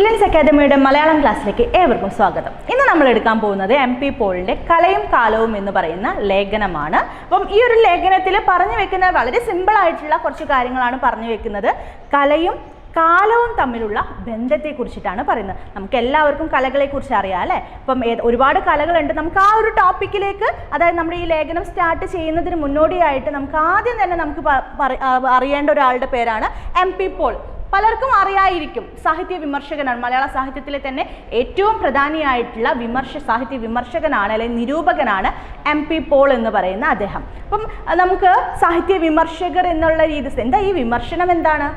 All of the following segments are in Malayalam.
ബ്രില്യൻസ് അക്കാദമിയുടെ മലയാളം ക്ലാസ്സിലേക്ക് ഏവർക്കും സ്വാഗതം. ഇന്ന് നമ്മൾ എടുക്കാൻ പോകുന്നത് എം പി പോളിന്റെ കലയും കാലവും എന്ന് പറയുന്ന ലേഖനമാണ്. അപ്പം ഈ ഒരു ലേഖനത്തിൽ പറഞ്ഞു വെക്കുന്ന വളരെ സിമ്പിൾ ആയിട്ടുള്ള കുറച്ച് കാര്യങ്ങളാണ് പറഞ്ഞു വെക്കുന്നത്. കലയും കാലവും തമ്മിലുള്ള ബന്ധത്തെ കുറിച്ചിട്ടാണ് പറയുന്നത്. നമുക്ക് എല്ലാവർക്കും കലകളെ കുറിച്ച് അറിയാം അല്ലേ? അപ്പം ഒരുപാട് കലകളുണ്ട്. നമുക്ക് ആ ഒരു ടോപ്പിക്കിലേക്ക് അതായത് നമ്മുടെ ഈ ലേഖനം സ്റ്റാർട്ട് ചെയ്യുന്നതിന് മുന്നോടിയായിട്ട് നമുക്ക് ആദ്യം തന്നെ നമുക്ക് അറിയേണ്ട ഒരാളുടെ പേരാണ് എം പി പോൾ പലർക്കും അറിയായിരിക്കും സാഹിത്യ വിമർശകനാണ്. മലയാള സാഹിത്യത്തിലെ തന്നെ ഏറ്റവും പ്രധാനിയായിട്ടുള്ള വിമർശ സാഹിത്യ വിമർശകനാണ് അല്ലെങ്കിൽ നിരൂപകനാണ് എം പി പോൾ എന്ന് പറയുന്ന അദ്ദേഹം. അപ്പം നമുക്ക് സാഹിത്യ വിമർശകർ എന്നുള്ള രീതി എന്താ ഈ വിമർശനം എന്താണ്?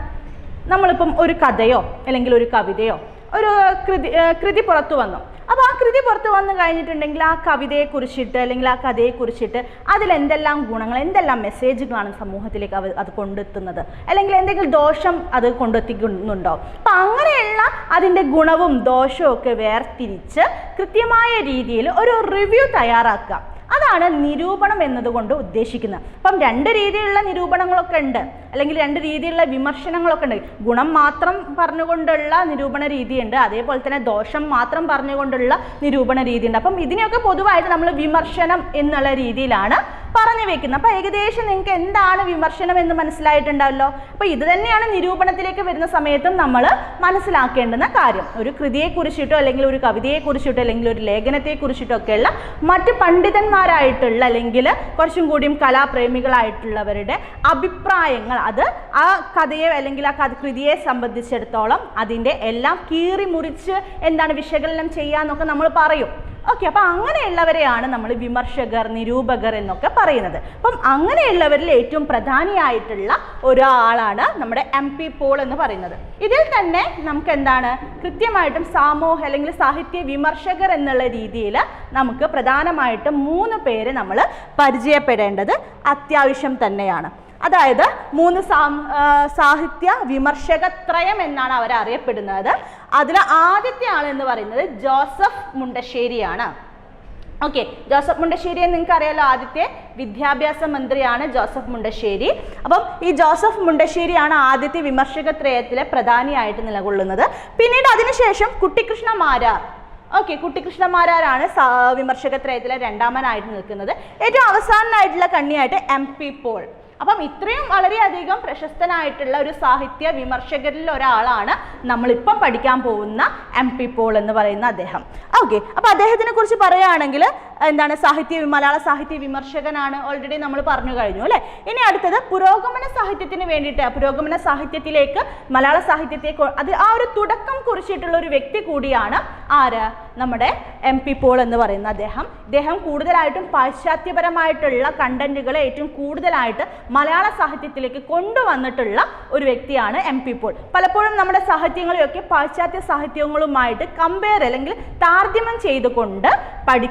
നമ്മളിപ്പം ഒരു കഥയോ അല്ലെങ്കിൽ ഒരു കവിതയോ ഒരു കൃതി കൃതി പുറത്തു വന്നു. അപ്പോൾ ആ കൃതി പുറത്ത് വന്നു കഴിഞ്ഞിട്ടുണ്ടെങ്കിൽ ആ കവിതയെ കുറിച്ചിട്ട് അല്ലെങ്കിൽ ആ കഥയെ കുറിച്ചിട്ട് അതിൽ എന്തെല്ലാം ഗുണങ്ങൾ എന്തെല്ലാം മെസ്സേജുകളാണ് സമൂഹത്തിലേക്ക് അവ അത് കൊണ്ടെത്തുന്നത്? അല്ലെങ്കിൽ എന്തെങ്കിലും ദോഷം അത് കൊണ്ടെത്തിക്കുന്നുണ്ടോ? അപ്പം അങ്ങനെയുള്ള അതിന്റെ ഗുണവും ദോഷവും ഒക്കെ വേർതിരിച്ച് കൃത്യമായ രീതിയിൽ ഒരു റിവ്യൂ തയ്യാറാക്കുക. അതാണ് നിരൂപണം എന്നതുകൊണ്ട് ഉദ്ദേശിക്കുന്നത്. അപ്പം രണ്ട് രീതിയിലുള്ള നിരൂപണങ്ങളൊക്കെ ഉണ്ട്. അല്ലെങ്കിൽ രണ്ട് രീതിയിലുള്ള വിമർശനങ്ങളൊക്കെ ഉണ്ട്. ഗുണം മാത്രം പറഞ്ഞുകൊണ്ടുള്ള നിരൂപണ രീതിയുണ്ട്. അതേപോലെ തന്നെ ദോഷം മാത്രം പറഞ്ഞുകൊണ്ടുള്ള നിരൂപണ രീതിയുണ്ട്. അപ്പം ഇതിനെയൊക്കെ പൊതുവായിട്ട് നമ്മൾ വിമർശനം എന്നുള്ള രീതിയിലാണ് പറഞ്ഞു വെക്കുന്നത്. അപ്പോൾ ഏകദേശം നിങ്ങൾക്ക് എന്താണ് വിമർശനം എന്ന് മനസ്സിലായിട്ടുണ്ടാവല്ലോ. അപ്പോൾ ഇത് തന്നെയാണ് നിരൂപണത്തിലേക്ക് വരുന്ന സമയത്തും നമ്മൾ മനസ്സിലാക്കേണ്ടുന്ന കാര്യം. ഒരു കൃതിയെ കുറിച്ചിട്ടോ അല്ലെങ്കിൽ ഒരു കവിതയെ കുറിച്ചിട്ടോ അല്ലെങ്കിൽ ഒരു ലേഖനത്തെ കുറിച്ചിട്ടൊക്കെയുള്ള മറ്റ് പണ്ഡിതന്മാരായിട്ടുള്ള അല്ലെങ്കിൽ കുറച്ചും കൂടിയും കലാപ്രേമികളായിട്ടുള്ളവരുടെ അഭിപ്രായങ്ങൾ. അത് ആ കഥയെ അല്ലെങ്കിൽ ആ കൃതിയെ സംബന്ധിച്ചിടത്തോളം അതിന്റെ എല്ലാം കീറി മുറിച്ച് എന്താണ് വിശകലനം ചെയ്യാന്നൊക്കെ നമ്മൾ പറയും. ഓക്കെ അപ്പം അങ്ങനെയുള്ളവരെയാണ് നമ്മൾ വിമർശകർ നിരൂപകർ എന്നൊക്കെ പറയുന്നത്. അപ്പം അങ്ങനെയുള്ളവരിൽ ഏറ്റവും പ്രധാനിയായിട്ടുള്ള ഒരാളാണ് നമ്മുടെ എം പി പോൾ എന്ന് പറയുന്നത്. ഇതിൽ തന്നെ നമുക്ക് എന്താണ് കൃത്യമായിട്ടും സാമൂഹ അല്ലെങ്കിൽ സാഹിത്യ വിമർശകർ എന്നുള്ള രീതിയിൽ നമുക്ക് പ്രധാനമായിട്ടും മൂന്ന് പേര് നമ്മൾ പരിചയപ്പെടേണ്ടത് അത്യാവശ്യം തന്നെയാണ്. അതായത് മൂന്ന് സാഹിത്യ വിമർശകത്രയം എന്നാണ് അവർ അറിയപ്പെടുന്നത് അതിൽ ആദ്യത്തെ ആൾ എന്ന് പറയുന്നത് ജോസഫ് മുണ്ടശ്ശേരിയാണ്. ഓക്കെ ജോസഫ് മുണ്ടശ്ശേരിയെ നിങ്ങൾക്ക് അറിയാലോ ആദ്യത്തെ വിദ്യാഭ്യാസ മന്ത്രിയാണ് ജോസഫ് മുണ്ടശ്ശേരി. അപ്പം ഈ ജോസഫ് മുണ്ടശ്ശേരിയാണ് ആദ്യത്തെ വിമർശക ത്രയത്തിലെ പ്രധാനിയായിട്ട് നിലകൊള്ളുന്നത്. പിന്നീട് അതിനുശേഷം കുട്ടിക്കൃഷ്ണ മാരാർ ഓക്കെ കുട്ടിക്കൃഷ്ണ മാരാരാണ് വിമർശക ത്രയത്തിലെ രണ്ടാമനായിട്ട് നിൽക്കുന്നത്. ഏറ്റവും അവസാനമായിട്ടുള്ള കണ്ണിയായിട്ട് എം പി പോൾ. അപ്പം ഇത്രയും വളരെയധികം പ്രശസ്തനായിട്ടുള്ള ഒരു സാഹിത്യ വിമർശകരിൽ ഒരാളാണ് നമ്മളിപ്പം പഠിക്കാൻ പോകുന്ന എം പി പോൾ എന്ന് പറയുന്ന അദ്ദേഹം. ഓക്കെ അപ്പം അദ്ദേഹത്തിനെ കുറിച്ച് പറയുകയാണെങ്കിൽ എന്താണ് സാഹിത്യ മലയാള സാഹിത്യ വിമർശകനാണ് ഓൾറെഡി നമ്മൾ പറഞ്ഞു കഴിഞ്ഞു അല്ലേ? ഇനി അടുത്തത് പുരോഗമന സാഹിത്യത്തിന് വേണ്ടിയിട്ട് പുരോഗമന സാഹിത്യത്തിലേക്ക് മലയാള സാഹിത്യത്തെ അത് ആ ഒരു തുടക്കം കുറിച്ചിട്ടുള്ള ഒരു വ്യക്തി കൂടിയാണ് ആര്? നമ്മുടെ എം പി പോൾ എന്ന് പറയുന്ന അദ്ദേഹം. ഇദ്ദേഹം കൂടുതലായിട്ടും പാശ്ചാത്യപരമായിട്ടുള്ള കണ്ടന്റുകളെ ഏറ്റവും കൂടുതലായിട്ട് മലയാള സാഹിത്യത്തിലേക്ക് കൊണ്ടുവന്നിട്ടുള്ള ഒരു വ്യക്തിയാണ് എം പി പോൾ പലപ്പോഴും നമ്മുടെ സാഹിത്യങ്ങളെയൊക്കെ പാശ്ചാത്യ സാഹിത്യങ്ങളുമായിട്ട് കമ്പയർ അല്ലെങ്കിൽ താരതമ്യം ചെയ്തുകൊണ്ട് പഠി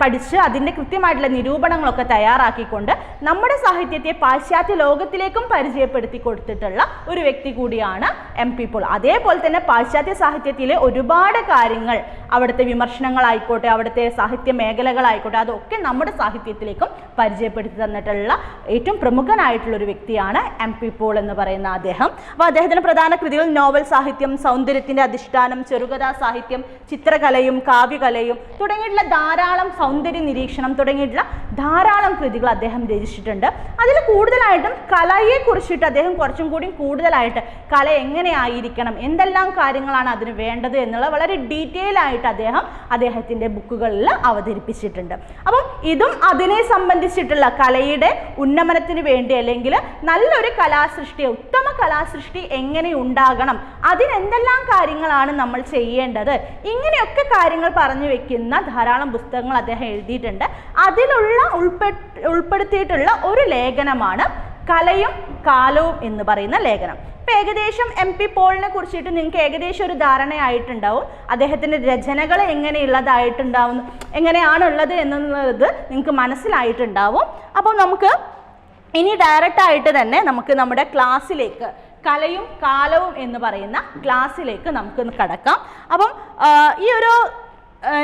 പഠിച്ച് അതിന്റെ കൃത്യമായിട്ടുള്ള നിരൂപണങ്ങളൊക്കെ തയ്യാറാക്കിക്കൊണ്ട് നമ്മുടെ സാഹിത്യത്തെ പാശ്ചാത്യ ലോകത്തിലേക്കും പരിചയപ്പെടുത്തി കൊടുത്തിട്ടുള്ള ഒരു വ്യക്തി കൂടിയാണ് എം പി പോൾ. അതേപോലെ തന്നെ പാശ്ചാത്യ സാഹിത്യത്തിലെ ഒരുപാട് കാര്യങ്ങൾ അവിടുത്തെ വിമർശനങ്ങളായിക്കോട്ടെ അവിടുത്തെ സാഹിത്യ മേഖലകളായിക്കോട്ടെ അതൊക്കെ നമ്മുടെ സാഹിത്യത്തിലേക്കും പരിചയപ്പെടുത്തി തന്നിട്ടുള്ള ഏറ്റവും പ്രമുഖനായിട്ടുള്ള ഒരു വ്യക്തിയാണ് എം പി പോൾ എന്ന് പറയുന്ന അദ്ദേഹം. അപ്പോൾ അദ്ദേഹത്തിന്റെ പ്രധാന കൃതികൾ നോവൽ സാഹിത്യം സൗന്ദര്യത്തിന്റെ അധിഷ്ഠാനം ചെറുകഥാ സാഹിത്യം ചിത്രകലയും കാവ്യകലയും തുടങ്ങിയിട്ടുള്ള ധാരാളം സൗന്ദര്യ നിരീക്ഷണം തുടങ്ങിയിട്ടുള്ള ധാരാളം കൃതികൾ അദ്ദേഹം രചിച്ചിട്ടുണ്ട്. അതിൽ കൂടുതലായിട്ടും കലയെ കുറിച്ചിട്ട് അദ്ദേഹം കുറച്ചും കൂടി കൂടുതലായിട്ട് കല എങ്ങനെയായിരിക്കണം എന്തെല്ലാം കാര്യങ്ങളാണ് അതിന് വേണ്ടത് എന്നുള്ള വളരെ ഡീറ്റെയിൽ ആയിട്ട് അദ്ദേഹം അദ്ദേഹത്തിന്റെ ബുക്കുകളിൽ അവതരിപ്പിച്ചിട്ടുണ്ട്. അപ്പം ഇതും അതിനെ സംബന്ധിച്ചിട്ടുള്ള കലയുടെ ഉന്നമനത്തിന് വേണ്ടി അല്ലെങ്കിൽ നല്ലൊരു കലാസൃഷ്ടി ഉത്തമ കലാസൃഷ്ടി എങ്ങനെ ഉണ്ടാകണം അതിനെന്തെല്ലാം കാര്യങ്ങളാണ് നമ്മൾ ചെയ്യേണ്ടത് ഇങ്ങനെയൊക്കെ കാര്യങ്ങൾ പറഞ്ഞു വെക്കുന്ന ധാരാളം പുസ്തകങ്ങൾ അദ്ദേഹം എഴുതിയിട്ടുണ്ട്. അതിലുള്ള ഉൾപ്പെ ഉൾപ്പെടുത്തിയിട്ടുള്ള ഒരു ലേഖനമാണ് കലയും കാലവും എന്ന് പറയുന്ന ലേഖനം. ഇപ്പം ഏകദേശം എം പി പോളിനെ കുറിച്ചിട്ട് നിങ്ങൾക്ക് ഏകദേശം ഒരു ധാരണയായിട്ടുണ്ടാവും. അദ്ദേഹത്തിന്റെ രചനകൾ എങ്ങനെയുള്ളതായിട്ടുണ്ടാവും എങ്ങനെയാണുള്ളത് എന്നുള്ളത് നിങ്ങൾക്ക് മനസ്സിലായിട്ടുണ്ടാവും. അപ്പോൾ നമുക്ക് ഇനി ഡയറക്റ്റ് ആയിട്ട് തന്നെ നമുക്ക് നമ്മുടെ ക്ലാസ്സിലേക്ക് കലയും കാലവും എന്ന് പറയുന്ന ക്ലാസ്സിലേക്ക് നമുക്ക് കടക്കാം. അപ്പം ഈ ഒരു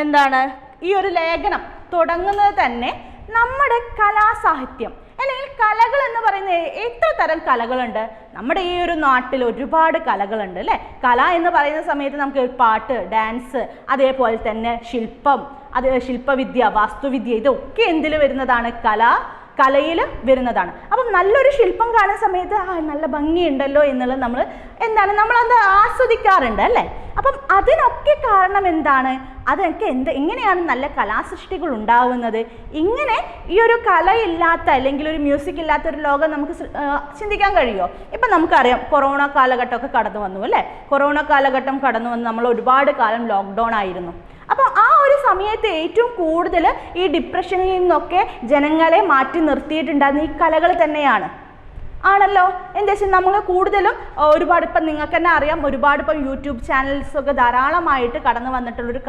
എന്താണ് ഈ ഒരു ലേഖനം തുടങ്ങുന്നത് തന്നെ നമ്മുടെ കലാസാഹിത്യം. അല്ലെങ്കിൽ കലകൾ എന്ന് പറയുന്ന എത്ര തരം കലകളുണ്ട്? നമ്മുടെ ഈ ഒരു നാട്ടിൽ ഒരുപാട് കലകളുണ്ട് അല്ലേ? കല എന്ന് പറയുന്ന സമയത്ത് നമുക്ക് പാട്ട് ഡാൻസ് അതേപോലെ തന്നെ ശില്പം അത് ശില്പവിദ്യ വാസ്തുവിദ്യ ഇതൊക്കെ എന്തിൽ വരുന്നതാണ്? കല കലയിൽ വരുന്നതാണ്. അപ്പം നല്ലൊരു ശില്പം കാണുന്ന സമയത്ത് ആ നല്ല ഭംഗിയുണ്ടല്ലോ എന്നുള്ളത് നമ്മൾ എന്താണ്? നമ്മളത് ആസ്വദിക്കാറുണ്ട് അല്ലേ? അപ്പം അതിനൊക്കെ കാരണം എന്താണ്? അതൊക്കെ എന്ത് എങ്ങനെയാണ് നല്ല കലാസൃഷ്ടികൾ ഉണ്ടാവുന്നത്? ഇങ്ങനെ ഈ ഒരു കലയില്ലാത്ത അല്ലെങ്കിൽ ഒരു മ്യൂസിക് ഇല്ലാത്ത ഒരു ലോകം നമുക്ക് ചിന്തിക്കാൻ കഴിയുമോ? ഇപ്പം നമുക്കറിയാം കൊറോണ കാലഘട്ടമൊക്കെ കടന്നു വന്നു അല്ലേ? കൊറോണ കാലഘട്ടം കടന്നു വന്ന് നമ്മൾ ഒരുപാട് കാലം ലോക്ക്ഡൗൺ ആയിരുന്നു. അപ്പോൾ ആ ഒരു സമയത്ത് ഏറ്റവും കൂടുതൽ ഈ ഡിപ്രഷനിൽ നിന്നൊക്കെ ജനങ്ങളെ മാറ്റി നിർത്തിയിട്ടുണ്ടായിരുന്ന ഈ കലകൾ തന്നെയാണ്. ആണല്ലോ. എന്താ വെച്ചാൽ നമ്മൾ കൂടുതലും ഒരുപാട് ഇപ്പം നിങ്ങൾക്ക് തന്നെ അറിയാം ഒരുപാട് ഇപ്പം യൂട്യൂബ് ചാനൽസ് ഒക്കെ ധാരാളമായിട്ട് കടന്നു വന്നിട്ടുള്ളൊരു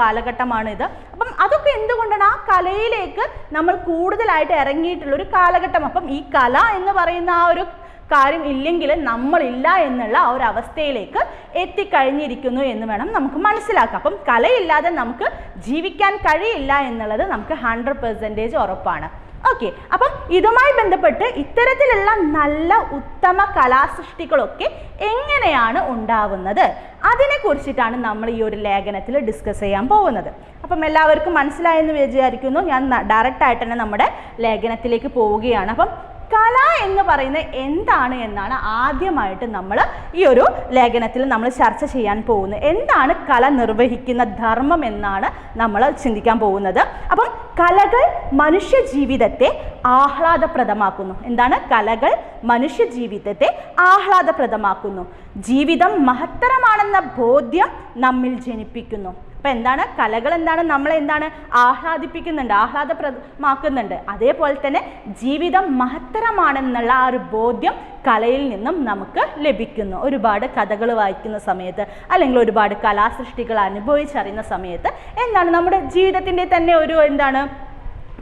ഇത്. അപ്പം അതൊക്കെ എന്തുകൊണ്ടാണ് ആ കലയിലേക്ക് നമ്മൾ കൂടുതലായിട്ട് ഇറങ്ങിയിട്ടുള്ളൊരു കാലഘട്ടം? അപ്പം ഈ കല എന്ന് പറയുന്ന ആ ഒരു കാര്യം ഇല്ലെങ്കിൽ നമ്മളില്ല എന്നുള്ള ആ ഒരു അവസ്ഥയിലേക്ക് എത്തിക്കഴിഞ്ഞിരിക്കുന്നു എന്ന് വേണം നമുക്ക് മനസ്സിലാക്കാം. അപ്പം കലയില്ലാതെ നമുക്ക് ജീവിക്കാൻ കഴിയില്ല എന്നുള്ളത് നമുക്ക് ഹൺഡ്രഡ് പെർസെന്റേജ് ഉറപ്പാണ്. ഓക്കെ അപ്പം ഇതുമായി ബന്ധപ്പെട്ട് ഇത്തരത്തിലുള്ള നല്ല ഉത്തമ കലാസൃഷ്ടികളൊക്കെ എങ്ങനെയാണ് ഉണ്ടാവുന്നത്? അതിനെ കുറിച്ചിട്ടാണ് നമ്മൾ ഈ ഒരു ലേഖനത്തിൽ ഡിസ്കസ് ചെയ്യാൻ പോകുന്നത്. അപ്പം എല്ലാവർക്കും മനസ്സിലായെന്ന് വിചാരിക്കുന്നു. ഞാൻ ഡയറക്റ്റായിട്ട് തന്നെ നമ്മുടെ ലേഖനത്തിലേക്ക് പോവുകയാണ്. അപ്പം കല എന്ന് പറയുന്നത് എന്താണ് എന്നാണ് ആദ്യമായിട്ട് നമ്മൾ ഈ ഒരു ലേഖനത്തിൽ നമ്മൾ ചർച്ച ചെയ്യാൻ പോകുന്നത്. എന്താണ് കല നിർവഹിക്കുന്ന ധർമ്മം എന്നാണ് നമ്മൾ ചിന്തിക്കാൻ പോകുന്നത്. അപ്പം കലകൾ മനുഷ്യ ജീവിതത്തെ ആഹ്ലാദപ്രദമാക്കുന്നു. എന്താണ്? കലകൾ മനുഷ്യ ജീവിതത്തെ ആഹ്ലാദപ്രദമാക്കുന്നു. ജീവിതം മഹത്തരമാണെന്ന ബോധ്യം നമ്മിൽ ജനിപ്പിക്കുന്നു. അപ്പം എന്താണ്? കലകൾ എന്താണ്? നമ്മളെ എന്താണ്? ആഹ്ലാദിപ്പിക്കുന്നുണ്ട് ആഹ്ലാദപ്രദമാക്കുന്നുണ്ട്. അതേപോലെ തന്നെ ജീവിതം മഹത്തരമാണെന്നുള്ള ആ ഒരു ബോധ്യം കലയിൽ നിന്നും നമുക്ക് ലഭിക്കുന്നു. ഒരുപാട് കഥകൾ വായിക്കുന്ന സമയത്ത് അല്ലെങ്കിൽ ഒരുപാട് കലാസൃഷ്ടികൾ അനുഭവിച്ചറിയുന്ന സമയത്ത് എന്താണ്? നമ്മുടെ ജീവിതത്തിന്റെ തന്നെ ഒരു എന്താണ്?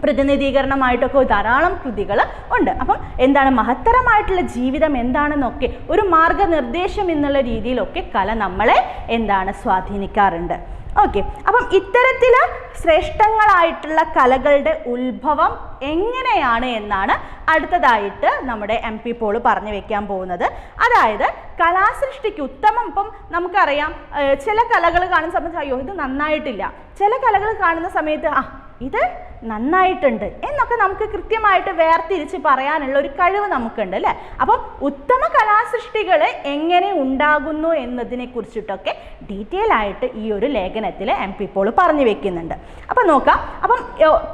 പ്രതിനിധീകരണമായിട്ടൊക്കെ ധാരാളം കൃതികൾ ഉണ്ട്. അപ്പം എന്താണ്? മഹത്തരമായിട്ടുള്ള ജീവിതം എന്താണെന്നൊക്കെ ഒരു മാർഗനിർദ്ദേശം എന്നുള്ള രീതിയിലൊക്കെ കല നമ്മളെ എന്താണ്? സ്വാധീനിക്കാറുണ്ട്. ഓക്കെ അപ്പം ഇത്തരത്തിൽ ശ്രേഷ്ഠങ്ങളായിട്ടുള്ള കലകളുടെ ഉത്ഭവം എങ്ങനെയാണ് എന്നാണ് അടുത്തതായിട്ട് നമ്മുടെ എം പി പോൾ പറഞ്ഞു വെക്കാൻ പോകുന്നത്. അതായത് കലാസൃഷ്ടിക്ക് ഉത്തമം ഇപ്പം നമുക്കറിയാം ചില കലകൾ കാണുന്ന സമയത്ത് അയ്യോ ഇത് നന്നായിട്ടില്ല. ചില കലകൾ കാണുന്ന സമയത്ത് ആ ഇത് നന്നായിട്ടുണ്ട് എന്നൊക്കെ നമുക്ക് കൃത്യമായിട്ട് വേർതിരിച്ച് പറയാനുള്ള ഒരു കഴിവ് നമുക്കുണ്ട് അല്ലേ? അപ്പം ഉത്തമ കലാസൃഷ്ടികൾ എങ്ങനെ ഉണ്ടാകുന്നു എന്നതിനെ കുറിച്ചിട്ടൊക്കെ ഡീറ്റെയിൽ ആയിട്ട് ഈ ഒരു ലേഖനത്തിൽ എം പി പോൾ പറഞ്ഞു വെക്കുന്നുണ്ട്. അപ്പം നോക്കാം. അപ്പം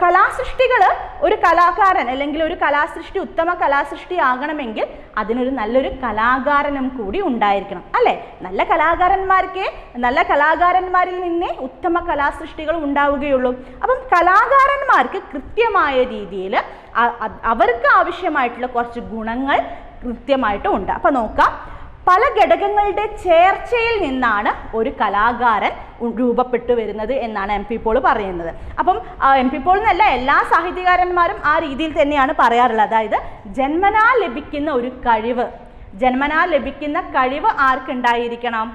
കലാസൃഷ്ടികൾ ഒരു കലാകാരൻ അല്ലെങ്കിൽ ഒരു കലാസൃഷ്ടി ഉത്തമ കലാസൃഷ്ടി ആകണമെങ്കിൽ അതിനൊരു നല്ലൊരു കലാകാരനും കൂടി ഉണ്ടായിരിക്കണം അല്ലേ? നല്ല കലാകാരന്മാർക്ക് നല്ല കലാകാരന്മാരിൽ നിന്നേ ഉത്തമ കലാസൃഷ്ടികൾ ഉണ്ടാവുകയുള്ളൂ. അപ്പം കലാകാരന്മാർക്ക് കൃത്യമായ രീതിയിൽ അവർക്ക് ആവശ്യമായിട്ടുള്ള കുറച്ച് ഗുണങ്ങൾ കൃത്യമായിട്ടും ഉണ്ട്. അപ്പം നോക്കാം പല ഘടകങ്ങളുടെ ചേർച്ചയിൽ നിന്നാണ് ഒരു കലാകാരൻ രൂപപ്പെട്ടു വരുന്നത് എന്നാണ് എം പി പോൾ പറയുന്നത്. അപ്പം എം പി പോൾ എന്നല്ല എല്ലാ സാഹിത്യകാരന്മാരും ആ രീതിയിൽ തന്നെയാണ് പറയാറുള്ളത്. അതായത് ജന്മനാ ലഭിക്കുന്ന ഒരു കഴിവ് ജന്മനാ ലഭിക്കുന്ന കഴിവ് ആർക്കുണ്ടായിരിക്കണം?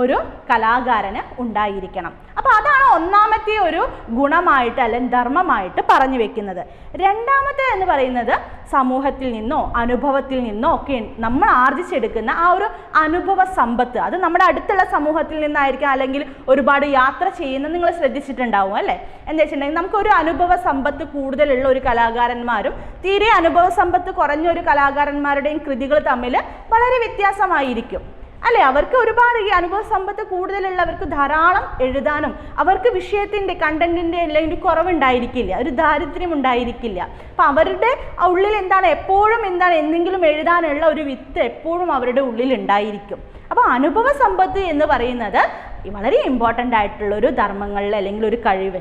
ഒരു കലാകാരന് ഉണ്ടായിരിക്കണം. അപ്പോൾ അതാണ് ഒന്നാമത്തെ ഒരു ഗുണമായിട്ട് അല്ലെങ്കിൽ ധർമ്മമായിട്ട് പറഞ്ഞു വെക്കുന്നത്. രണ്ടാമത്തെ എന്ന് പറയുന്നത് സമൂഹത്തിൽ നിന്നോ അനുഭവത്തിൽ നിന്നോ ഒക്കെ നമ്മൾ ആർജിച്ചെടുക്കുന്ന ആ ഒരു അനുഭവ സമ്പത്ത്. അത് നമ്മുടെ അടുത്തുള്ള സമൂഹത്തിൽ നിന്നായിരിക്കാം അല്ലെങ്കിൽ ഒരുപാട് യാത്ര ചെയ്യുന്ന നിങ്ങൾ ശ്രദ്ധിച്ചിട്ടുണ്ടാവും അല്ലേ? എന്താ വെച്ചിട്ടുണ്ടെങ്കിൽ നമുക്കൊരു അനുഭവ സമ്പത്ത് കൂടുതലുള്ള ഒരു കലാകാരന്മാരും തീരെ അനുഭവ സമ്പത്ത് കുറഞ്ഞ ഒരു കലാകാരന്മാരുടെയും കൃതികൾ തമ്മിൽ വളരെ വ്യത്യാസമായിരിക്കും. അല്ലെ? അവർക്ക് ഒരുപാട് ഈ അനുഭവ സമ്പത്ത് കൂടുതലുള്ളവർക്ക് ധാരാളം എഴുതാനും അവർക്ക് വിഷയത്തിന്റെ കണ്ടന്റിന്റെ എല്ലാം കുറവുണ്ടായിരിക്കില്ല ഒരു ദാരിദ്ര്യം ഉണ്ടായിരിക്കില്ല അപ്പം അവരുടെ ഉള്ളിൽ എന്താണ് എപ്പോഴും എന്താണ് എന്തെങ്കിലും എഴുതാനുള്ള ഒരു വിത്ത് എപ്പോഴും അവരുടെ ഉള്ളിൽ ഉണ്ടായിരിക്കും അപ്പോൾ അനുഭവ സമ്പത്ത് എന്ന് പറയുന്നത് വളരെ ഇമ്പോർട്ടന്റ് ആയിട്ടുള്ള ഒരു ധർമ്മങ്ങളിൽ അല്ലെങ്കിൽ ഒരു കഴിവ്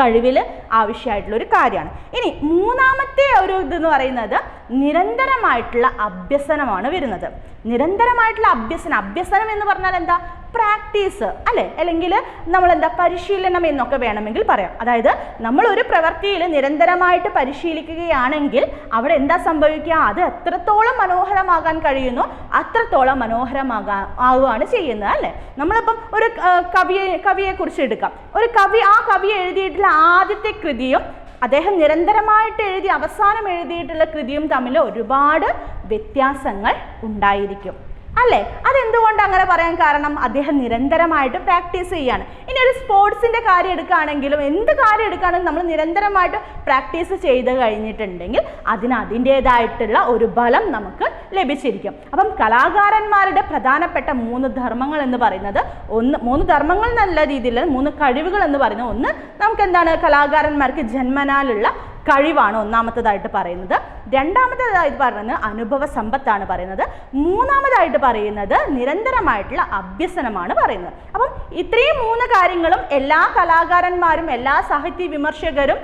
കഴിവിൽ ആവശ്യമായിട്ടുള്ള ഒരു കാര്യമാണ്. ഇനി മൂന്നാമത്തെ ഒരു ഇതെന്ന് പറയുന്നത് നിരന്തരമായിട്ടുള്ള അഭ്യസനമാണ് വരുന്നത്. നിരന്തരമായിട്ടുള്ള അഭ്യസനം. അഭ്യസനം എന്ന് പറഞ്ഞാൽ എന്താ? പ്രാക്ടീസ് അല്ലേ? അല്ലെങ്കിൽ നമ്മൾ എന്താ പരിശീലനം എന്നൊക്കെ വേണമെങ്കിൽ പറയാം. അതായത് നമ്മൾ ഒരു പ്രവൃത്തിയിൽ നിരന്തരമായിട്ട് പരിശീലിക്കുകയാണെങ്കിൽ അവിടെ എന്താ സംഭവിക്കുക? അത് എത്രത്തോളം മനോഹരമാകാൻ കഴിയുന്നു അത്രത്തോളം മനോഹരമാകാൻ ആവുകയാണ് ചെയ്യുന്നത് അല്ലേ? നമ്മളിപ്പം ഒരു കവിയെ കവിയെ കുറിച്ച് എടുക്കാം. ഒരു കവി ആ കവി എഴുതിയിട്ടുള്ള ആദ്യത്തെ കൃതിയും അദ്ദേഹം നിരന്തരമായിട്ട് എഴുതി അവസാനം എഴുതിയിട്ടുള്ള കൃതിയും തമ്മിൽ ഒരുപാട് വ്യത്യാസങ്ങൾ ഉണ്ടായിരിക്കും. അല്ലേ? അതെന്തുകൊണ്ട് അങ്ങനെ പറയാൻ കാരണം? അദ്ദേഹം നിരന്തരമായിട്ട് പ്രാക്ടീസ് ചെയ്യാണ്. ഇനി ഒരു സ്പോർട്സിന്റെ കാര്യം എടുക്കുകയാണെങ്കിലും എന്ത് കാര്യം എടുക്കുകയാണെങ്കിലും നമ്മൾ നിരന്തരമായിട്ട് പ്രാക്ടീസ് ചെയ്ത് കഴിഞ്ഞിട്ടുണ്ടെങ്കിൽ അതിന് അതിന്റെതായിട്ടുള്ള ഒരു ബലം നമുക്ക് ലഭിച്ചിരിക്കും. അപ്പം കലാകാരന്മാരുടെ പ്രധാനപ്പെട്ട മൂന്ന് ധർമ്മങ്ങൾ എന്ന് പറയുന്നത് ഒന്ന് മൂന്ന് ധർമ്മങ്ങൾ നല്ല രീതിയിൽ മൂന്ന് കഴിവുകൾ എന്ന് പറയുന്നത് ഒന്ന് നമുക്ക് എന്താണ് കലാകാരന്മാർക്ക് ജന്മനാലുള്ള കഴിവാണ് ഒന്നാമത്തതായിട്ട് പറയുന്നത്. രണ്ടാമത്തേതായിട്ട് പറയുന്നത് അനുഭവ സമ്പത്താണ് പറയുന്നത്. മൂന്നാമതായിട്ട് പറയുന്നത് നിരന്തരമായിട്ടുള്ള അഭ്യസനമാണ് പറയുന്നത്. അപ്പം ഇത്രയും മൂന്ന് കാര്യങ്ങളും എല്ലാ കലാകാരന്മാരും എല്ലാ സാഹിത്യ വിമർശകരും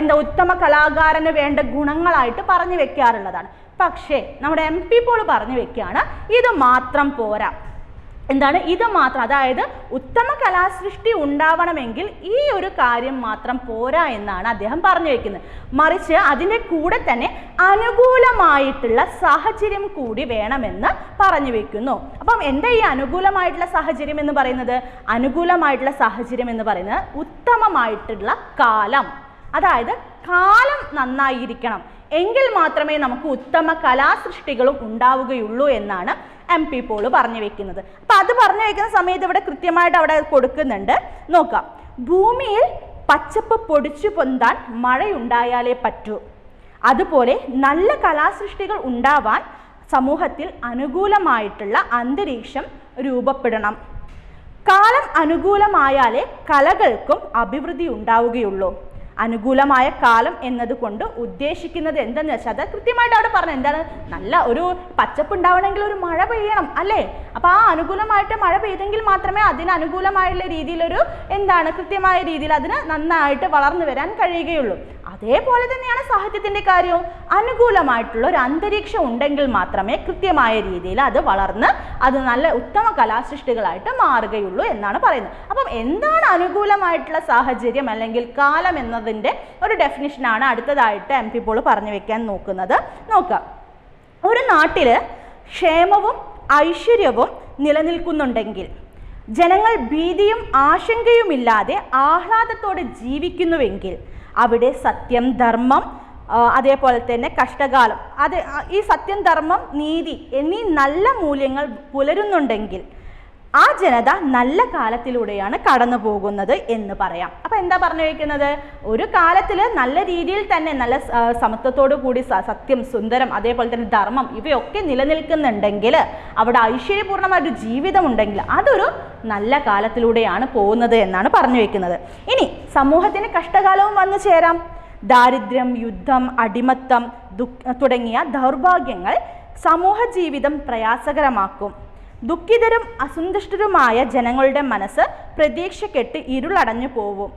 എന്താ ഉത്തമ കലാകാരന് വേണ്ട ഗുണങ്ങളായിട്ട് പറഞ്ഞു വെക്കാറുള്ളതാണ്. പക്ഷേ നമ്മുടെ എം പി പോൾ പറഞ്ഞു വെക്കുകയാണ് ഇത് മാത്രം പോരാ. എന്താണ്? ഇത് മാത്രം അതായത് ഉത്തമ കലാസൃഷ്ടി ഉണ്ടാവണമെങ്കിൽ ഈ ഒരു കാര്യം മാത്രം പോരാ എന്നാണ് അദ്ദേഹം പറഞ്ഞു വെക്കുന്നത്. മറിച്ച് അതിന്റെ കൂടെ തന്നെ അനുകൂലമായിട്ടുള്ള സാഹചര്യം കൂടി വേണമെന്ന് പറഞ്ഞു വെക്കുന്നു. അപ്പം എന്റെ ഈ അനുകൂലമായിട്ടുള്ള സാഹചര്യം എന്ന് പറയുന്നത്? അനുകൂലമായിട്ടുള്ള സാഹചര്യം എന്ന് പറയുന്നത് ഉത്തമമായിട്ടുള്ള കാലം. അതായത് കാലം നന്നായിരിക്കണം. എങ്കിൽ മാത്രമേ നമുക്ക് ഉത്തമ കലാസൃഷ്ടികളും ഉണ്ടാവുകയുള്ളൂ എന്നാണ് എം പി പോൾ പറഞ്ഞു വെക്കുന്നത്. അപ്പൊ അത് പറഞ്ഞു വെക്കുന്ന സമയത്ത് ഇവിടെ കൃത്യമായിട്ട് അവിടെ കൊടുക്കുന്നുണ്ട്. നോക്കാം. ഭൂമിയിൽ പച്ചപ്പ് പൊടിച്ചു പൊന്താൻ മഴയുണ്ടായാലേ പറ്റൂ. അതുപോലെ നല്ല കലാസൃഷ്ടികൾ ഉണ്ടാവാൻ സമൂഹത്തിൽ അനുകൂലമായിട്ടുള്ള അന്തരീക്ഷം രൂപപ്പെടണം. കാലം അനുകൂലമായാലേ കലകൾക്കും അഭിവൃദ്ധി ഉണ്ടാവുകയുള്ളൂ. അനുകൂലമായ കാലം എന്നതുകൊണ്ട് ഉദ്ദേശിക്കുന്നത് എന്തെന്ന് വെച്ചാൽ അത് കൃത്യമായിട്ട് അവിടെ പറഞ്ഞു. എന്താണ്? നല്ല ഒരു പച്ചപ്പ് ഉണ്ടാവണമെങ്കിൽ ഒരു മഴ പെയ്യണം അല്ലേ? അപ്പോൾ ആ അനുകൂലമായിട്ട് മഴ പെയ്തെങ്കിൽ മാത്രമേ അതിന് അനുകൂലമായുള്ള രീതിയിലൊരു എന്താണ് കൃത്യമായ രീതിയിൽ അതിന് നന്നായിട്ട് വളർന്നു വരാൻ കഴിയുകയുള്ളൂ. അതേപോലെ തന്നെയാണ് സാഹിത്യത്തിന്റെ കാര്യവും. അനുകൂലമായിട്ടുള്ള ഒരു അന്തരീക്ഷം ഉണ്ടെങ്കിൽ മാത്രമേ കൃത്യമായ രീതിയിൽ അത് വളർന്ന് അത് നല്ല ഉത്തമ കലാസൃഷ്ടികളായിട്ട് മാറുകയുള്ളൂ എന്നാണ് പറയുന്നത്. അപ്പം എന്താണ് അനുകൂലമായിട്ടുള്ള സാഹചര്യം അല്ലെങ്കിൽ കാലം എന്നതിന്റെ ഒരു ഡെഫിനിഷനാണ് അടുത്തതായിട്ട് എം പി പോൾ പറഞ്ഞു വെക്കാൻ നോക്കുന്നത്. നോക്കാം. ഒരു നാട്ടിൽ ക്ഷേമവും ഐശ്വര്യവും നിലനിൽക്കുന്നുണ്ടെങ്കിൽ ജനങ്ങൾ ഭീതിയും ആശങ്കയുമില്ലാതെ ആഹ്ലാദത്തോടെ ജീവിക്കുന്നുവെങ്കിൽ അവിടെ സത്യം ധർമ്മം അതേപോലെ തന്നെ കഷ്ടകാലം. അത് ഈ സത്യം ധർമ്മം നീതി എന്നീ നല്ല മൂല്യങ്ങൾ പുലരുന്നുണ്ടെങ്കിൽ ആ ജനത നല്ല കാലത്തിലൂടെയാണ് കടന്നു പോകുന്നത് എന്ന് പറയാം. അപ്പൊ എന്താ പറഞ്ഞു വയ്ക്കുന്നത് ഒരു കാലത്തിൽ നല്ല രീതിയിൽ തന്നെ നല്ല സമത്വത്തോടു കൂടി സത്യം സുന്ദരം അതേപോലെ തന്നെ ധർമ്മം ഇവയൊക്കെ നിലനിൽക്കുന്നുണ്ടെങ്കിൽ അവിടെ ഐശ്വര്യപൂർണമായ ഒരു ജീവിതം ഉണ്ടെങ്കിൽ അതൊരു നല്ല കാലത്തിലൂടെയാണ് പോകുന്നത് എന്നാണ് പറഞ്ഞു വയ്ക്കുന്നത് ഇനി സമൂഹത്തിന് കഷ്ടകാലവും വന്നു ചേരാം. ദാരിദ്ര്യം യുദ്ധം അടിമത്തം തുടങ്ങിയ ദൗർഭാഗ്യങ്ങൾ സമൂഹ ജീവിതം പ്രയാസകരമാക്കും. ദുഃഖിതരും അസന്തുഷ്ടരുമായ ജനങ്ങളുടെ മനസ്സ് പ്രതീക്ഷക്കെട്ട് ഇരുളടഞ്ഞു പോവും.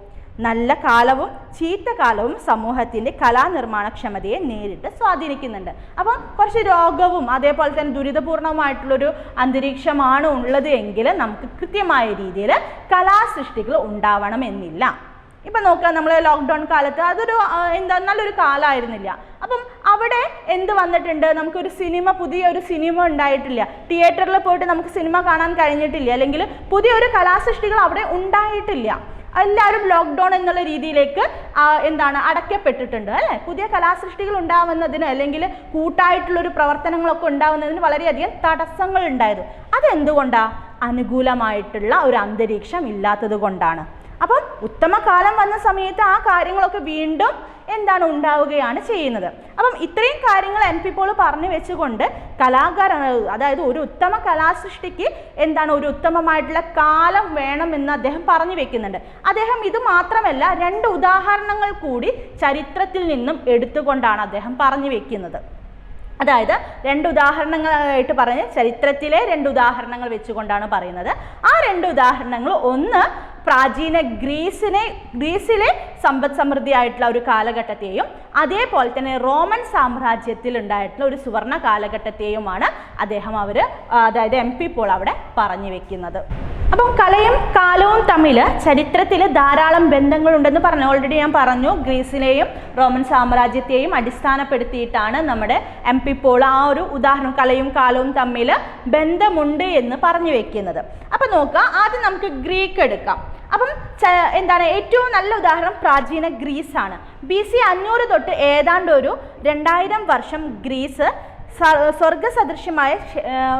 നല്ല കാലവും ചീത്ത കാലവും സമൂഹത്തിന്റെ കലാനിർമ്മാണക്ഷമതയെ നേരിട്ട് സ്വാധീനിക്കുന്നുണ്ട്. അപ്പം കുറച്ച് രോഗവും അതേപോലെ തന്നെ ദുരിതപൂർണമായിട്ടുള്ളൊരു അന്തരീക്ഷമാണ് ഉള്ളത് എങ്കിൽ നമുക്ക് കൃത്യമായ രീതിയിൽ കലാസൃഷ്ടികൾ ഉണ്ടാവണമെന്നില്ല. ഇപ്പം നോക്കുക നമ്മൾ ലോക്ക്ഡൗൺ കാലത്ത് അതൊരു എന്താ നല്ലൊരു കാലമായിരുന്നില്ല. അവിടെ എന്ത് വന്നിട്ടുണ്ട്? നമുക്കൊരു സിനിമ പുതിയ ഒരു സിനിമ ഉണ്ടായിട്ടില്ല. തിയേറ്ററിൽ പോയിട്ട് നമുക്ക് സിനിമ കാണാൻ കഴിഞ്ഞിട്ടില്ല. അല്ലെങ്കിൽ പുതിയൊരു കലാസൃഷ്ടികൾ അവിടെ ഉണ്ടായിട്ടില്ല. എല്ലാവരും ലോക്ക്ഡൗൺ എന്നുള്ള രീതിയിലേക്ക് എന്താണ് അടയ്ക്കപ്പെട്ടിട്ടുണ്ട് അല്ലേ? പുതിയ കലാസൃഷ്ടികൾ ഉണ്ടാവുന്നതിന് അല്ലെങ്കിൽ കൂട്ടായിട്ടുള്ളൊരു പ്രവർത്തനങ്ങളൊക്കെ ഉണ്ടാവുന്നതിന് വളരെയധികം തടസ്സങ്ങൾ ഉണ്ടായത്. അതെന്തുകൊണ്ടാ? അനുകൂലമായിട്ടുള്ള ഒരു അന്തരീക്ഷം ഇല്ലാത്തത് കൊണ്ടാണ്. അപ്പം ഉത്തമ കാലം വന്ന സമയത്ത് ആ കാര്യങ്ങളൊക്കെ വീണ്ടും എന്താണ് ഉണ്ടാവുകയാണ് ചെയ്യുന്നത്. അപ്പം ഇത്രയും കാര്യങ്ങൾ എം പി പോൾ പറഞ്ഞു വെച്ചുകൊണ്ട് കലാകാര അതായത് ഒരു ഉത്തമ കലാസൃഷ്ടിക്ക് എന്താണ് ഒരു ഉത്തമമായിട്ടുള്ള കാലം വേണമെന്ന് അദ്ദേഹം പറഞ്ഞു വെക്കുന്നുണ്ട്. അദ്ദേഹം ഇത് മാത്രമല്ല രണ്ട് ഉദാഹരണങ്ങൾ കൂടി ചരിത്രത്തിൽ നിന്നും എടുത്തുകൊണ്ടാണ് അദ്ദേഹം പറഞ്ഞു വെക്കുന്നത്. അതായത് രണ്ട് ഉദാഹരണങ്ങളായിട്ട് പറഞ്ഞ് ചരിത്രത്തിലെ രണ്ട് ഉദാഹരണങ്ങൾ വെച്ചുകൊണ്ടാണ് പറയുന്നത്. ആ രണ്ട് ഉദാഹരണങ്ങൾ ഒന്ന് പ്രാചീന ഗ്രീസിനെ ഗ്രീസിലെ സമ്പദ് സമൃദ്ധിയായിട്ടുള്ള ഒരു കാലഘട്ടത്തെയും അതേപോലെ തന്നെ റോമൻ സാമ്രാജ്യത്തിൽ ഉണ്ടായിട്ടുള്ള ഒരു സുവർണ കാലഘട്ടത്തെയുമാണ് അദ്ദേഹം അവർ അതായത് എം പി പോൾ അവിടെ പറഞ്ഞു വെക്കുന്നത്. അപ്പം കലയും കാലവും തമ്മിൽ ചരിത്രത്തിൽ ധാരാളം ബന്ധങ്ങളുണ്ടെന്ന് പറഞ്ഞു ഓൾറെഡി ഞാൻ പറഞ്ഞു ഗ്രീസിനെയും റോമൻ സാമ്രാജ്യത്തെയും അടിസ്ഥാനപ്പെടുത്തിയിട്ടാണ് നമ്മുടെ എം പി പോൾ ആ ഒരു ഉദാഹരണം കലയും കാലവും തമ്മിൽ ബന്ധമുണ്ട് എന്ന് പറഞ്ഞു വെക്കുന്നത്. അപ്പം നോക്കുക ആദ്യം നമുക്ക് ഗ്രീക്ക് എടുക്കാം. അപ്പം എന്താണ് ഏറ്റവും നല്ല ഉദാഹരണം പ്രാചീന ഗ്രീസ് ആണ് ബി സി അഞ്ഞൂറ് തൊട്ട് ഏതാണ്ട് ഒരു രണ്ടായിരം വർഷം ഗ്രീസ് സ്വർഗ സ്വർഗസദൃശ്യമായ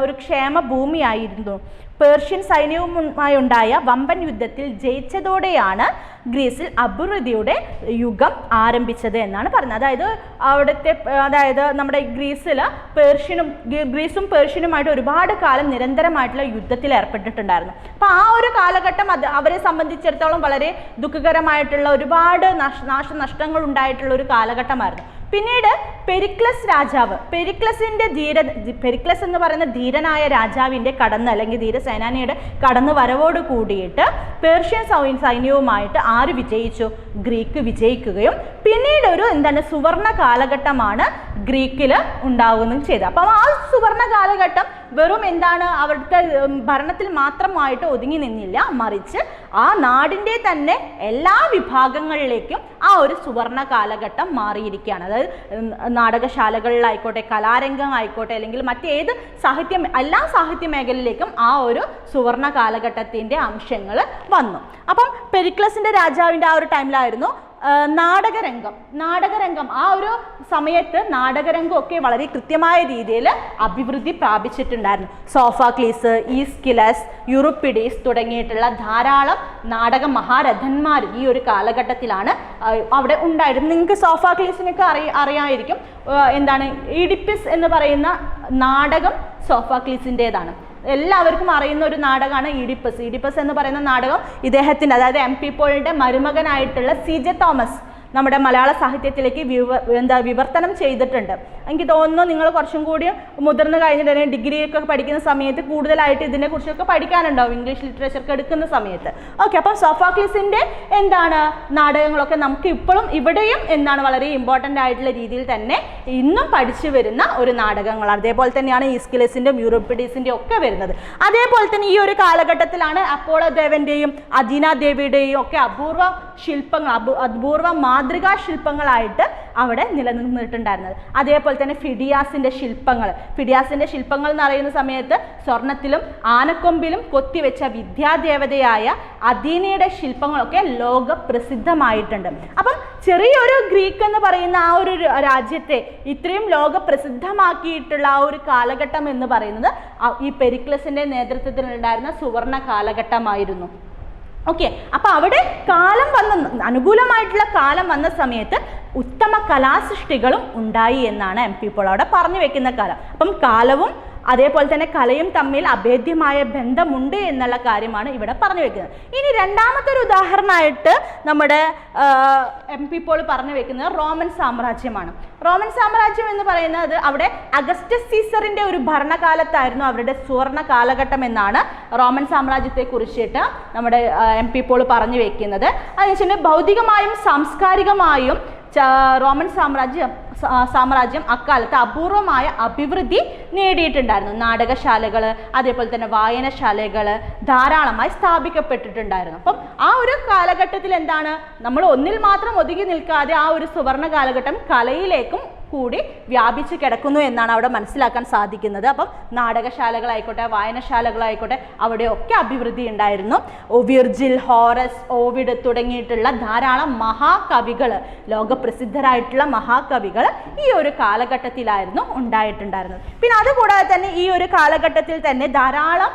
ഒരു ക്ഷേമ ഭൂമിയായിരുന്നു. പേർഷ്യൻ സൈന്യവുമായി ഉണ്ടായ വമ്പൻ യുദ്ധത്തിൽ ജയിച്ചതോടെയാണ് ഗ്രീസിൽ അഭിവൃദ്ധിയുടെ യുഗം ആരംഭിച്ചത് എന്നാണ് പറയുന്നത് അതായത് അവിടുത്തെ അതായത് നമ്മുടെ ഗ്രീസിൽ പേർഷ്യനും ഗ്രീസും പേർഷ്യനുമായിട്ട് ഒരുപാട് കാലം നിരന്തരമായിട്ടുള്ള യുദ്ധത്തിൽ ഏർപ്പെട്ടിട്ടുണ്ടായിരുന്നു. അപ്പോൾ ആ ഒരു കാലഘട്ടം അത് അവരെ സംബന്ധിച്ചിടത്തോളം വളരെ ദുഃഖകരമായിട്ടുള്ള ഒരുപാട് നഷ് നാശനഷ്ടങ്ങൾ ഉണ്ടായിട്ടുള്ള ഒരു കാലഘട്ടമായിരുന്നു. പിന്നീട് പെരിക്ലസ് രാജാവ്. പെരിക്ലസിന്റെ ധീര പെരിക്ലസ് എന്ന് പറയുന്ന ധീരനായ രാജാവിന്റെ കടന്ന് അല്ലെങ്കിൽ ധീരസേനാനിയുടെ കടന്നു വരവോട് കൂടിയിട്ട് പേർഷ്യൻ സൈ- സൈന്യവുമായിട്ട് ആര് വിജയിച്ചു? ഗ്രീക്ക് വിജയിക്കുകയും പിന്നീട് ഒരു എന്താണ് സുവർണ കാലഘട്ടമാണ് ഗ്രീക്കിൽ ഉണ്ടാവുകയും ചെയ്തത്. അപ്പം ആ സുവർണ കാലഘട്ടം വെറും എന്താണ് അവിടുത്തെ ഭരണത്തിൽ മാത്രമായിട്ട് ഒതുങ്ങി നിന്നില്ല. മറിച്ച് ആ നാടിന്റെ തന്നെ എല്ലാ വിഭാഗങ്ങളിലേക്കും ആ ഒരു സുവർണ കാലഘട്ടം മാറിയിരിക്കുകയാണ്. അതായത് നാടകശാലകളിലായിക്കോട്ടെ കലാരംഗം ആയിക്കോട്ടെ അല്ലെങ്കിൽ മറ്റേത് സാഹിത്യ എല്ലാ സാഹിത്യ മേഖലയിലേക്കും ആ ഒരു സുവർണ കാലഘട്ടത്തിന്റെ അംശങ്ങൾ വന്നു. അപ്പം പെരിക്ലസിന്റെ രാജാവിന്റെ ആ ഒരു ടൈമിലായിരുന്നു നാടകരംഗം. നാടകരംഗം. ആ ഒരു സമയത്ത് നാടകരംഗം ഒക്കെ വളരെ കൃത്യമായ രീതിയിൽ അഭിവൃദ്ധി പ്രാപിച്ചിട്ടുണ്ടായിരുന്നു. സോഫാക്ലീസ് ഈസ്കിലസ് യൂറോപ്പിഡീസ് തുടങ്ങിയിട്ടുള്ള ധാരാളം നാടക മഹാരഥന്മാർ ഈ ഒരു കാലഘട്ടത്തിലാണ് അവിടെ ഉണ്ടായിരുന്നു നിങ്ങൾക്ക് സോഫാക്ലീസിനൊക്കെ അറിയ അറിയാമായിരിക്കും എന്താണ് ഇഡിപ്പിസ് എന്ന് പറയുന്ന നാടകം സോഫാക്ലീസിന്റെതാണ്. എല്ലാവർക്കും അറിയുന്ന ഒരു നാടകമാണ് ഇഡിപ്പസ്. ഇഡിപ്പസ് എന്ന് പറയുന്ന നാടകം ഇദ്ദേഹത്തിന്റെ അതായത് എം പി പോളിന്റെ മരുമകനായിട്ടുള്ള സി ജെ തോമസ്. നമ്മുടെ മലയാള സാഹിത്യത്തിലേക്ക് വിവ എന്താ വിവർത്തനം ചെയ്തിട്ടുണ്ട്. എനിക്ക് തോന്നുന്നു നിങ്ങൾ കുറച്ചും കൂടി മുതിർന്ന് കഴിഞ്ഞിട്ട് ഡിഗ്രി ഒക്കെ പഠിക്കുന്ന സമയത്ത് കൂടുതലായിട്ട് ഇതിനെക്കുറിച്ചൊക്കെ പഠിക്കാനുണ്ടാവും ഇംഗ്ലീഷ് ലിറ്ററേച്ചർക്ക് എടുക്കുന്ന സമയത്ത്. ഓക്കെ അപ്പം സോഫാക്ലിസിന്റെ എന്താണ് നാടകങ്ങളൊക്കെ നമുക്ക് ഇപ്പോഴും ഇവിടെയും എന്താണ് വളരെ ഇമ്പോർട്ടന്റ് ആയിട്ടുള്ള രീതിയിൽ തന്നെ ഇന്നും പഠിച്ചു വരുന്ന ഒരു നാടകങ്ങളാണ്. അതേപോലെ തന്നെയാണ് ഈസ്കിലസിന്റെയും യൂറോപ്പിഡീസിന്റെയും ഒക്കെ വരുന്നത്. അതേപോലെ തന്നെ ഈ ഒരു കാലഘട്ടത്തിലാണ് അപ്പോളോ ദേവന്റെയും അദീന ദേവിയുടെയും ഒക്കെ അപൂർവ ശില്പങ്ങൾ അപൂർവ അപൂർവ മാതൃകാ ശില്പങ്ങളായിട്ട് അവിടെ നിലനിന്നിട്ടുണ്ടായിരുന്നത്. അതേപോലെ തന്നെ ഫിഡിയാസിന്റെ ശില്പങ്ങൾ. ഫിഡിയാസിന്റെ ശില്പങ്ങൾ എന്ന് പറയുന്ന സമയത്ത് സ്വർണത്തിലും ആനക്കൊമ്പിലും കൊത്തിവെച്ച വിദ്യാദേവതയായ അദീനയുടെ ശില്പങ്ങളൊക്കെ ലോകപ്രസിദ്ധമായിട്ടുണ്ട്. അപ്പം ചെറിയൊരു ഗ്രീക്ക് എന്ന് പറയുന്ന ആ ഒരു രാജ്യത്തെ ഇത്രയും ലോകപ്രസിദ്ധമാക്കിയിട്ടുള്ള ആ ഒരു കാലഘട്ടം എന്ന് പറയുന്നത് ഈ പെരിക്ലസിന്റെ നേതൃത്വത്തിലുണ്ടായിരുന്ന സുവർണ കാലഘട്ടമായിരുന്നു. ഓക്കെ അപ്പൊ അവിടെ കാലം വന്ന അനുകൂലമായിട്ടുള്ള കാലം വന്ന സമയത്ത് ഉത്തമ കലാസൃഷ്ടികളും ഉണ്ടായി എന്നാണ് എം പി ഇപ്പോൾ അവിടെ പറഞ്ഞു വെക്കുന്ന കാലം. അപ്പം കാലവും അതേപോലെ തന്നെ കലയും തമ്മിൽ അഭേദ്യമായ ബന്ധമുണ്ട് എന്നുള്ള കാര്യമാണ് ഇവിടെ പറഞ്ഞു വെക്കുന്നത് ഇനി രണ്ടാമത്തെ ഒരു ഉദാഹരണമായിട്ട് നമ്മുടെ എം പി പോൾ പറഞ്ഞു വെക്കുന്നത് റോമൻ സാമ്രാജ്യമാണ്. റോമൻ സാമ്രാജ്യം എന്ന് പറയുന്നത് അവിടെ അഗസ്റ്റസ് സീസറിന്റെ ഒരു ഭരണകാലത്തായിരുന്നു അവരുടെ സുവർണ കാലഘട്ടം എന്നാണ് റോമൻ സാമ്രാജ്യത്തെ കുറിച്ചിട്ട് നമ്മുടെ എം പി പോൾ പറഞ്ഞു വെക്കുന്നത്. അതിനുശേഷം ഭൗതികമായും സാംസ്കാരികമായും റോമൻ സാമ്രാജ്യം സാമ്രാജ്യം അക്കാലത്ത് അപൂർവമായ അഭിവൃദ്ധി നേടിയിട്ടുണ്ടായിരുന്നു. നാടകശാലകൾ അതേപോലെ തന്നെ വായനശാലകൾ ധാരാളമായി സ്ഥാപിക്കപ്പെട്ടിട്ടുണ്ടായിരുന്നു. അപ്പം ആ ഒരു കാലഘട്ടത്തിൽ എന്താണ് നമ്മൾ ഒന്നിൽ മാത്രം ഒതുങ്ങി നിൽക്കാതെ ആ ഒരു സുവർണ കാലഘട്ടം കലയിലേക്കും കൂടി വ്യാപിച്ച് കിടക്കുന്നു എന്നാണ് അവിടെ മനസ്സിലാക്കാൻ സാധിക്കുന്നത്. അപ്പം നാടകശാലകളായിക്കോട്ടെ വായനശാലകളായിക്കോട്ടെ അവിടെയൊക്കെ അഭിവൃദ്ധി ഉണ്ടായിരുന്നു. വിർജിൽ ഹോറസ് ഓവിഡ് തുടങ്ങിയിട്ടുള്ള ധാരാളം മഹാകവികൾ ലോകപ്രസിദ്ധരായിട്ടുള്ള മഹാകവികൾ ഈ ഒരു കാലഘട്ടത്തിലായിരുന്നു ഉണ്ടായിട്ടുണ്ടായിരുന്നത്. പിന്നെ അതുകൂടാതെ തന്നെ ഈ ഒരു കാലഘട്ടത്തിൽ തന്നെ ധാരാളം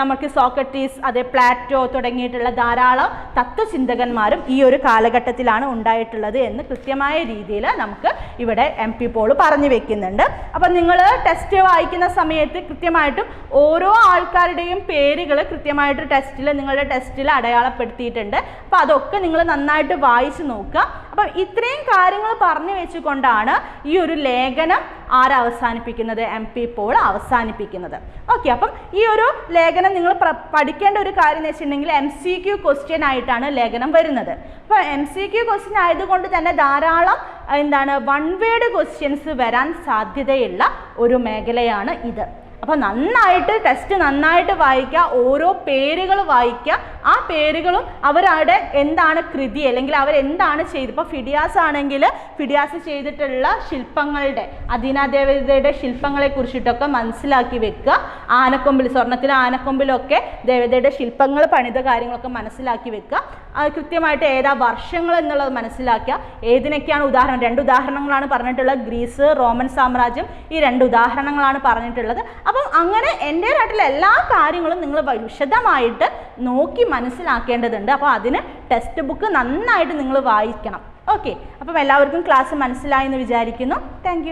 നമുക്ക് സോക്രട്ടീസ് അതെ പ്ലാറ്റോ തുടങ്ങിയിട്ടുള്ള ധാരാളം തത്വചിന്തകന്മാരും ഈ ഒരു കാലഘട്ടത്തിലാണ് ഉണ്ടായിട്ടുള്ളത് എന്ന് കൃത്യമായ രീതിയിൽ നമുക്ക് ഇവിടെ എം പി പോൾ പറഞ്ഞു വെക്കുന്നുണ്ട്. അപ്പം നിങ്ങൾ ടെസ്റ്റ് വായിക്കുന്ന സമയത്ത് കൃത്യമായിട്ടും ഓരോ ആൾക്കാരുടെയും പേരുകൾ കൃത്യമായിട്ട് ടെസ്റ്റിൽ നിങ്ങളുടെ ടെസ്റ്റിൽ അടയാളപ്പെടുത്തിയിട്ടുണ്ട്. അപ്പോൾ അതൊക്കെ നിങ്ങൾ നന്നായിട്ട് വായിച്ച് നോക്കുക. അപ്പം ഇത്രയും കാര്യങ്ങൾ പറഞ്ഞു വെച്ചുകൊണ്ടാണ് ഈ ഒരു ലേഖനം ആരവസാനിപ്പിക്കുന്നത് എം പി പോൾ അവസാനിപ്പിക്കുന്നത്. ഓക്കെ അപ്പം ഈ ഒരു ലേഖനം നിങ്ങൾ പഠിക്കേണ്ട ഒരു കാര്യം എന്ന് വെച്ചിട്ടുണ്ടെങ്കിൽ എം സി ക്യു ക്വസ്റ്റ്യൻ ആയിട്ടാണ് ലേഖനം വരുന്നത്. അപ്പോൾ എം സി ക്യു ക്വസ്റ്റ്യൻ ആയതുകൊണ്ട് തന്നെ ധാരാളം എന്താണ് വൺ വേഡ് ക്വസ്റ്റ്യൻസ് വരാൻ സാധ്യതയുള്ള ഒരു മേഖലയാണ് ഇത്. അപ്പോൾ നന്നായിട്ട് ടെസ്റ്റ് നന്നായിട്ട് വായിക്കുക ഓരോ പേരുകൾ വായിക്കുക. ആ പേരുകളും അവരവിടെ എന്താണ് കൃതി അല്ലെങ്കിൽ അവരെന്താണ് ചെയ്ത് ഇപ്പോൾ ഫിഡിയാസ് ആണെങ്കിൽ ഫിഡിയാസ് ചെയ്തിട്ടുള്ള ശില്പങ്ങളുടെ അധീനാദേവതയുടെ ശില്പങ്ങളെ കുറിച്ചിട്ടൊക്കെ മനസ്സിലാക്കി വെക്കുക. ആനക്കൊമ്പിൽ സ്വർണത്തിലെ ആനക്കൊമ്പിലൊക്കെ ദേവതയുടെ ശില്പങ്ങൾ പണിത കാര്യങ്ങളൊക്കെ മനസ്സിലാക്കി വെക്കുക. കൃത്യമായിട്ട് ഏതാ വർഷങ്ങൾ എന്നുള്ളത് മനസ്സിലാക്കുക. ഏതിനൊക്കെയാണ് ഉദാഹരണം? രണ്ട് ഉദാഹരണങ്ങളാണ് പറഞ്ഞിട്ടുള്ളത്. ഗ്രീസ് റോമൻ സാമ്രാജ്യം ഈ രണ്ട് ഉദാഹരണങ്ങളാണ് പറഞ്ഞിട്ടുള്ളത്. അപ്പം അങ്ങനെ എന്റെ നാട്ടിലെ എല്ലാ കാര്യങ്ങളും നിങ്ങൾ വിശദമായിട്ട് നോക്കി മനസ്സിലാക്കേണ്ടതുണ്ട്. അപ്പോൾ അതിന് ടെക്സ്റ്റ് ബുക്ക് നന്നായിട്ട് നിങ്ങൾ വായിക്കണം. ഓക്കെ അപ്പം എല്ലാവർക്കും ക്ലാസ് മനസ്സിലായെന്ന് വിചാരിക്കുന്നു. താങ്ക്